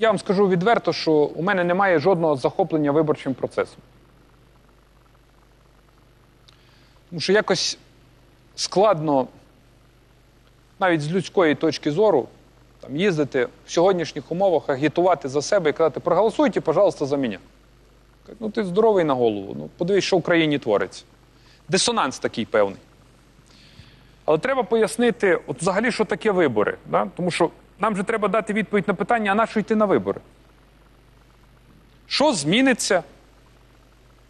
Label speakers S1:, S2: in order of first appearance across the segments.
S1: я вам скажу відверто, що у мене немає жодного захоплення виборчим процесом. Тому що якось складно, навіть з людської точки зору, там, їздити в сьогоднішніх умовах, агітувати за себе і казати, проголосуйте, пожалуйста, за мене. Ну, ти здоровий на голову. Ну, подивись, що в Україні твориться. Дисонанс такий певний. Але треба пояснити, от взагалі, що таке вибори. Да? Тому що нам же треба дати відповідь на питання, а на що йти на вибори? Що зміниться,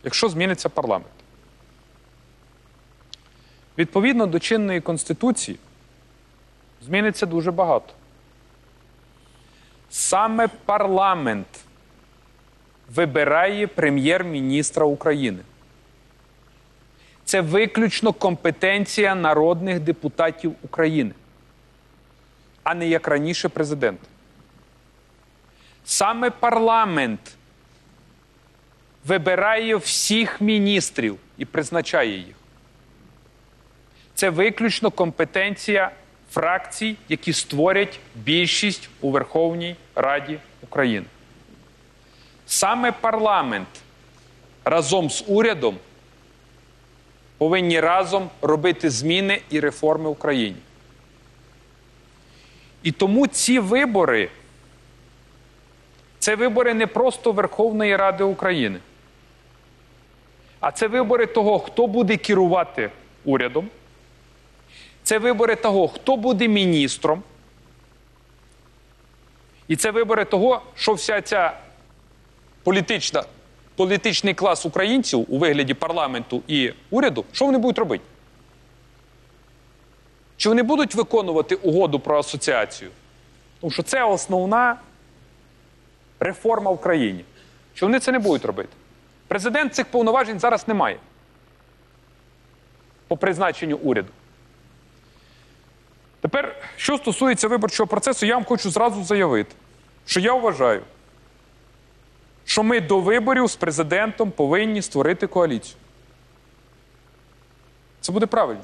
S1: якщо зміниться парламент? Відповідно до чинної конституції зміниться дуже багато. Саме парламент вибирає прем'єр-міністра України. Це виключно компетенція народних депутатів України, а не як раніше президент. Саме парламент вибирає всіх міністрів і призначає їх. Це виключно компетенція фракцій, які створять більшість у Верховній Раді України. Саме парламент разом з урядом повинні разом робити зміни і реформи в Україні. І тому ці вибори це вибори не просто Верховної Ради України, а це вибори того, хто буде керувати урядом. Це вибори того, хто буде міністром. І це вибори того, що вся ця політична, політичний клас українців у вигляді парламенту і уряду, що вони будуть робити? Чи вони будуть виконувати угоду про асоціацію? Тому що це основна реформа в країні. Чи вони це не будуть робити? Президент цих повноважень зараз не має по призначенню уряду. Тепер, що стосується виборчого процесу, я вам хочу зразу заявити, що я вважаю, що ми до виборів з президентом повинні створити коаліцію. Це буде правильно.